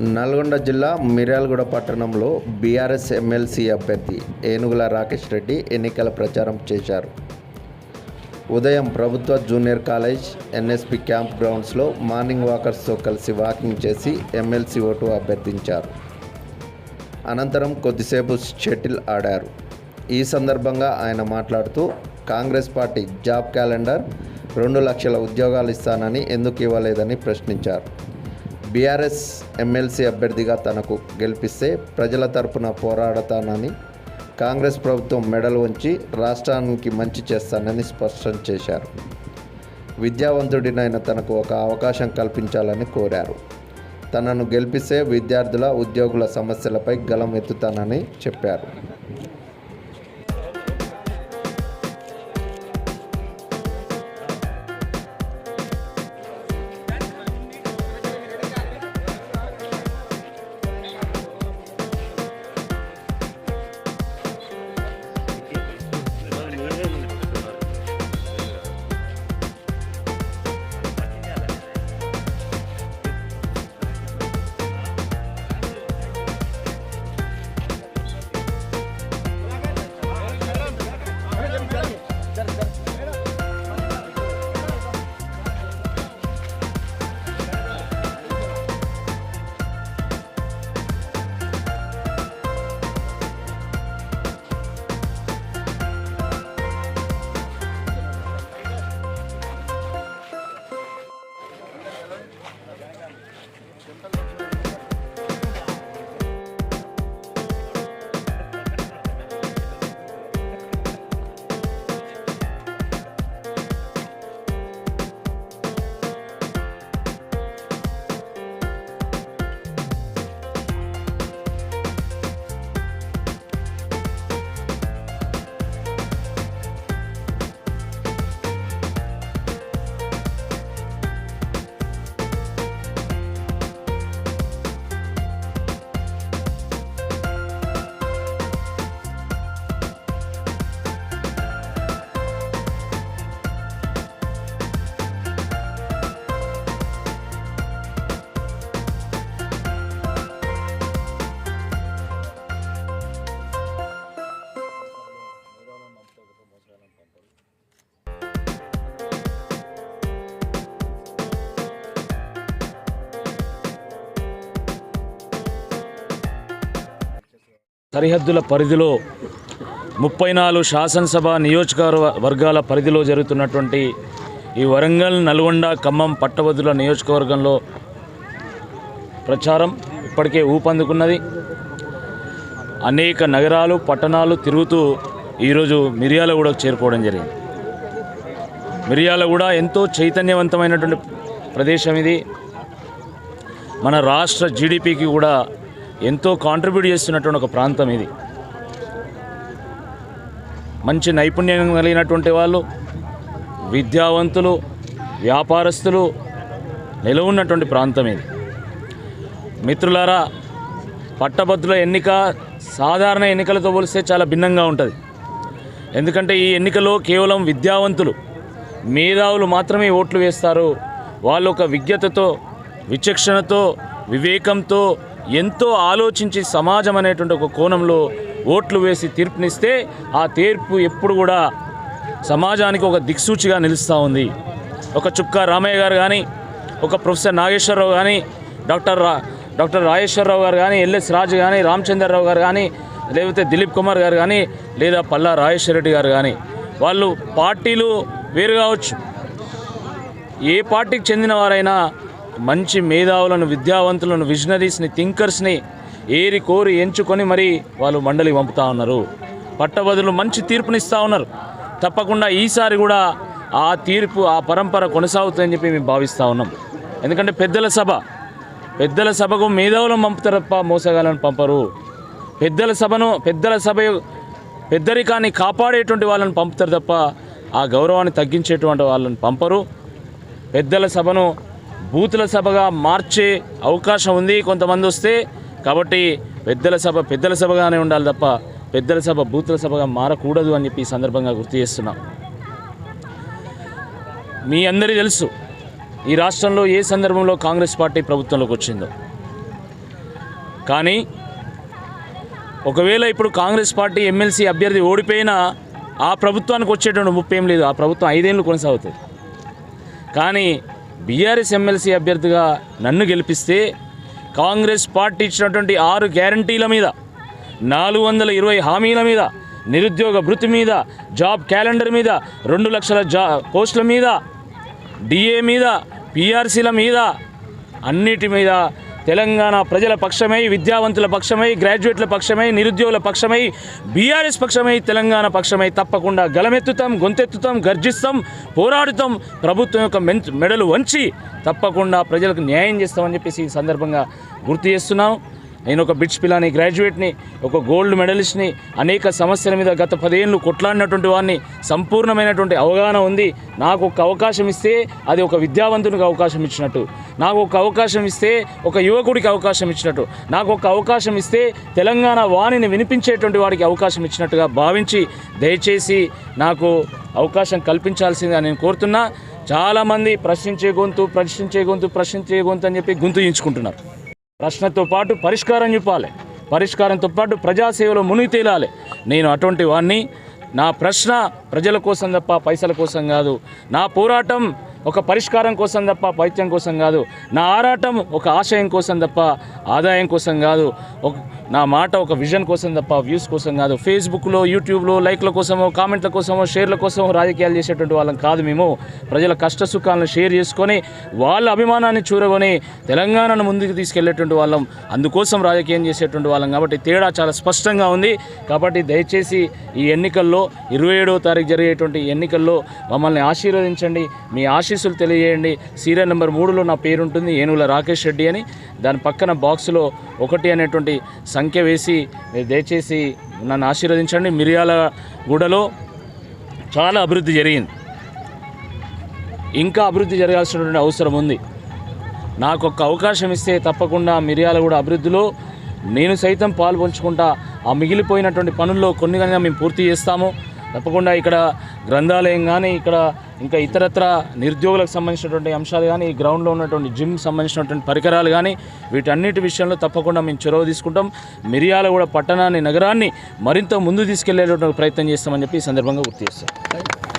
నల్గొండ జిల్లా మిర్యాలగూడ పట్టణంలో BRS MLC అభ్యర్థి ఏనుగుల రాకేష్ రెడ్డి ఎన్నికల ప్రచారం చేశారు. ఉదయం ప్రభుత్వ జూనియర్ కాలేజ్ ఎన్ఎస్పి క్యాంప్ గ్రౌండ్స్లో మార్నింగ్ వాకర్స్తో కలిసి వాకింగ్ చేసి ఎమ్మెల్సీ ఓటు అభ్యర్థించారు. అనంతరం కొద్దిసేపు షటిల్ ఆడారు. ఈ సందర్భంగా ఆయన మాట్లాడుతూ కాంగ్రెస్ పార్టీ జాబ్ క్యాలెండర్ రెండు లక్షల ఉద్యోగాలు ఇస్తానని ఎందుకు ఇవ్వలేదని ప్రశ్నించారు. బీఆర్ఎస్ ఎమ్మెల్సీ అభ్యర్థిగా తనకు గెలిపిస్తే ప్రజల తరపున పోరాడతానని కాంగ్రెస్ ప్రభుత్వం మెడలు ఉంచి రాష్ట్రానికి మంచి చేస్తానని స్పష్టం చేశారు. విద్యావంతుడినైన తనకు ఒక అవకాశం కల్పించాలని కోరారు. తనను గెలిపిస్తే విద్యార్థుల ఉద్యోగుల సమస్యలపై గలం ఎత్తుతానని చెప్పారు. సరిహద్దుల పరిధిలో ముప్పై నాలుగు శాసనసభ నియోజకవర్గాల పరిధిలో జరుగుతున్నటువంటి ఈ వరంగల్ నల్గొండ ఖమ్మం పట్టభద్రుల నియోజకవర్గంలో ప్రచారం ఇప్పటికే ఊపందుకున్నది. అనేక నగరాలు పట్టణాలు తిరుగుతూ ఈరోజు మిర్యాలగూడకు చేరుకోవడం జరిగింది. మిర్యాలగూడ ఎంతో చైతన్యవంతమైనటువంటి ప్రదేశం ఇది. మన రాష్ట్ర జీడిపికి కూడా ఎంతో కాంట్రిబ్యూట్ చేస్తున్నటువంటి ఒక ప్రాంతం ఇది. మంచి నైపుణ్యం కలిగినటువంటి వాళ్ళు విద్యావంతులు వ్యాపారస్తులు నిలవున్నటువంటి ప్రాంతం ఇది. మిత్రులారా పట్టభద్రుల ఎన్నిక సాధారణ ఎన్నికలతో పోలిస్తే చాలా భిన్నంగా ఉంటుంది. ఎందుకంటే ఈ ఎన్నికలో కేవలం విద్యావంతులు మేధావులు మాత్రమే ఓట్లు వేస్తారు. వాళ్ళు ఒక విజ్ఞతతో విచక్షణతో వివేకంతో ఎంతో ఆలోచించి సమాజం అనేటువంటి ఒక కోణంలో ఓట్లు వేసి తీర్పునిస్తే ఆ తీర్పు ఎప్పుడు కూడా సమాజానికి ఒక దిక్సూచిగా నిలుస్తూ ఉంది. ఒక చుక్క రామయ్య గారు కానీ ఒక ప్రొఫెసర్ నాగేశ్వరరావు కానీ డాక్టర్ రా డాక్టర్ రాజేశ్వరరావు గారు కానీ ఎల్ఎస్ రాజు కానీ రామచంద్రరావు గారు కానీ లేకపోతే దిలీప్ కుమార్ గారు కానీ లేదా పల్లా రాజేశ్వర రెడ్డి గారు కానీ వాళ్ళు పార్టీలు వేరు కావచ్చు. ఏ పార్టీకి చెందిన వారైనా మంచి మేధావులను విద్యావంతులను విజనరీస్ని థింకర్స్ని ఏరి కోరి ఎంచుకొని మరి వాళ్ళు మండలి పంపుతా ఉన్నారు. పట్టభద్రులు మంచి తీర్పునిస్తూ ఉన్నారు. తప్పకుండా ఈసారి కూడా ఆ తీర్పు ఆ పరంపర కొనసాగుతుందని చెప్పి మేము భావిస్తూ ఉన్నాం. ఎందుకంటే పెద్దల సభ పెద్దల సభకు మేధావులను పంపుతారు తప్ప మోసగాలను పంపరు. పెద్దల సభను పెద్దల సభ పెద్దరికాన్ని కాపాడేటువంటి వాళ్ళని పంపుతారు తప్ప ఆ గౌరవాన్ని తగ్గించేటువంటి వాళ్ళని పంపరు. పెద్దల సభను బూతుల సభగా మార్చే అవకాశం ఉంది కొంతమంది వస్తే. కాబట్టి పెద్దల సభ పెద్దల సభగానే ఉండాలి తప్ప పెద్దల సభ బూతుల సభగా మారకూడదు అని చెప్పి ఈ సందర్భంగా గుర్తు చేస్తున్నాం. మీ అందరికీ తెలుసు ఈ రాష్ట్రంలో ఏ సందర్భంలో కాంగ్రెస్ పార్టీ ప్రభుత్వంలోకి వచ్చిందో. కానీ ఒకవేళ ఇప్పుడు కాంగ్రెస్ పార్టీ ఎమ్మెల్సీ అభ్యర్థి ఓడిపోయినా ఆ ప్రభుత్వానికి వచ్చేటువంటి ముప్పేం ఏం లేదు. ఆ ప్రభుత్వం ఐదేళ్ళు కొనసాగుతుంది. కానీ బీఆర్ఎస్ ఎమ్మెల్సీ అభ్యర్థిగా నన్ను గెలిపిస్తే కాంగ్రెస్ పార్టీ ఇచ్చినటువంటి ఆరు గ్యారంటీల మీద నాలుగు వందల ఇరవై హామీల మీద నిరుద్యోగ భృతి మీద జాబ్ క్యాలెండర్ మీద రెండు లక్షల జా పోస్టుల మీద డిఏ మీద పిఆర్సీల మీద అన్నిటి మీద తెలంగాణ ప్రజల పక్షమై విద్యావంతుల పక్షమై గ్రాడ్యుయేట్ల పక్షమై నిరుద్యోగుల పక్షమై బీఆర్ఎస్ పక్షమై తెలంగాణ పక్షమై తప్పకుండా గలమెత్తుతాం గొంతెత్తుతాం గర్జిస్తాం పోరాడుతాం. ప్రభుత్వం యొక్క మెడలు వంచి తప్పకుండా ప్రజలకు న్యాయం చేస్తామని చెప్పేసి ఈ సందర్భంగా గుర్తు చేస్తున్నాం. నేను ఒక బిట్స్ పిల్లని గ్రాడ్యుయేట్ని ఒక గోల్డ్ మెడలిస్ట్ని అనేక సమస్యల మీద గత పదేళ్ళు కొట్లాడినటువంటి వాడిని సంపూర్ణమైనటువంటి అవగాహన ఉంది. నాకు ఒక అవకాశం ఇస్తే అది ఒక విద్యావంతునికి అవకాశం ఇచ్చినట్టు. నాకు ఒక అవకాశం ఇస్తే ఒక యువకుడికి అవకాశం ఇచ్చినట్టు. నాకు ఒక అవకాశం ఇస్తే తెలంగాణ వాణిని వినిపించేటువంటి వాడికి అవకాశం ఇచ్చినట్టుగా భావించి దయచేసి నాకు అవకాశం కల్పించాల్సిందిగా నేను కోరుతున్నా. చాలామంది ప్రశ్నించే గొంతు ప్రశ్నించే గొంతు ప్రశ్నించే గొంతు అని చెప్పి గొంతు ఎంచుకుంటున్నారు ప్రశ్నతో పాటు పరిష్కారం చెప్పాలి. పరిష్కారంతో పాటు ప్రజాసేవలో మునిగి తేలాలి. నేను అటువంటి వాడిని నా ప్రశ్న ప్రజల కోసం తప్ప పైసల కోసం కాదు. నా పోరాటం ఒక పరిష్కారం కోసం తప్ప పైత్యం కోసం కాదు. నా ఆరాటం ఒక ఆశయం కోసం తప్ప ఆదాయం కోసం కాదు. ఒక నా మాట ఒక విజన్ కోసం తప్ప వ్యూస్ కోసం కాదు. ఫేస్బుక్లో యూట్యూబ్లో లైక్ల కోసమో కామెంట్ల కోసమో షేర్ల కోసమో రాజకీయాలు చేసేటువంటి వాళ్ళం కాదు మేము. ప్రజల కష్ట సుఖాలను షేర్ చేసుకొని వాళ్ళ అభిమానాన్ని చూరగొని తెలంగాణను ముందుకు తీసుకెళ్ళేటువంటి వాళ్ళం. అందుకోసం రాజకీయం చేసేటువంటి వాళ్ళం కాబట్టి తేడా చాలా స్పష్టంగా ఉంది. కాబట్టి దయచేసి ఈ ఎన్నికల్లో ఇరవై ఏడవ తారీఖు జరిగేటువంటి ఎన్నికల్లో మమ్మల్ని ఆశీర్వదించండి. మీ ఆశ ఆశీస్సులు తెలియజేయండి. సీరియల్ నెంబర్ మూడులో నా పేరుంటుంది ఏనుగుల రాకేష్ రెడ్డి అని. దాని పక్కన బాక్స్లో ఒకటి అనేటువంటి సంఖ్య వేసి దయచేసి నన్ను ఆశీర్వదించండి. మిరియాల గూడలో చాలా అభివృద్ధి జరిగింది. ఇంకా అభివృద్ధి జరగాల్సినటువంటి అవసరం ఉంది. నాకు ఒక అవకాశం ఇస్తే తప్పకుండా మిరియాలగూడ అభివృద్ధిలో నేను సైతం పాలు పంచుకుంటా ఆ మిగిలిపోయినటువంటి పనుల్లో కొన్ని కనుక మేము పూర్తి చేస్తాము. తప్పకుండా ఇక్కడ గ్రంథాలయం కానీ ఇక్కడ ఇంకా ఇతరత్ర నిరుద్యోగులకు సంబంధించినటువంటి అంశాలు కానీ ఈ గ్రౌండ్లో ఉన్నటువంటి జిమ్ సంబంధించినటువంటి పరికరాలు కానీ వీటన్నిటి విషయంలో తప్పకుండా మేము చొరవ తీసుకుంటాం. మిరియాలగూడ పట్టణాన్ని నగరాన్ని మరింత ముందు తీసుకెళ్ళేటువంటి ప్రయత్నం చేస్తామని చెప్పి ఈ సందర్భంగా గుర్తు చేస్తాం.